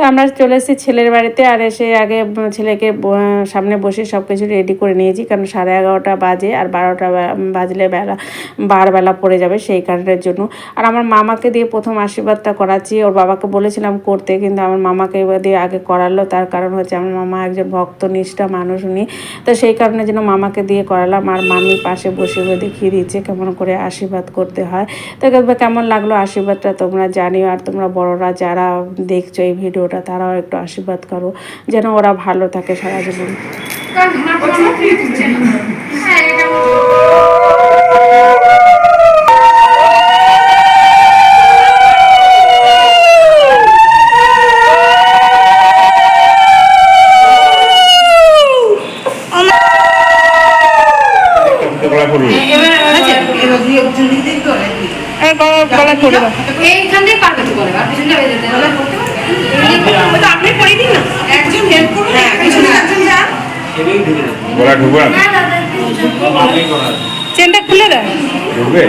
তো আমরা চলে এসেছি ছেলের বাড়িতে আর এসে আগে ছেলেকে সামনে বসে সব কিছু রেডি করে নিয়েছি। কারণ সাড়ে এগারোটা বাজে আর বারোটা বাজলে বেলা বারবেলা পড়ে যাবে সেই কারণের জন্য। আর আমার মামাকে দিয়ে প্রথম আশীর্বাদটা করাচ্ছি। ওর বাবাকে বলেছিলাম করতে, কিন্তু আমার মামাকে দিয়ে আগে করালো। তার কারণ হচ্ছে আমার মামা একজন ভক্ত নিষ্ঠা মানুষ উনি। তো সেই কারণে যেন মামাকে দিয়ে করালাম। আর মামি পাশে বসে দেখিয়ে দিচ্ছে কেমন করে আশীর্বাদ করতে হয়। তো কেমন লাগল আশীর্বাদটা তোমরা জানিও। আর তোমরা বড়রা যারা দেখছ এই ভিডিওটা তারাও একটু আশীর্বাদ করো যেন ওরা ভালো থাকে সারা জীবন গলা করবে এইখান থেকে পার করতে পারবে। আর পিছনটা হয়ে যেতে হবে। আপনি করে চেনটা খুলে দেয় ঢুকবে?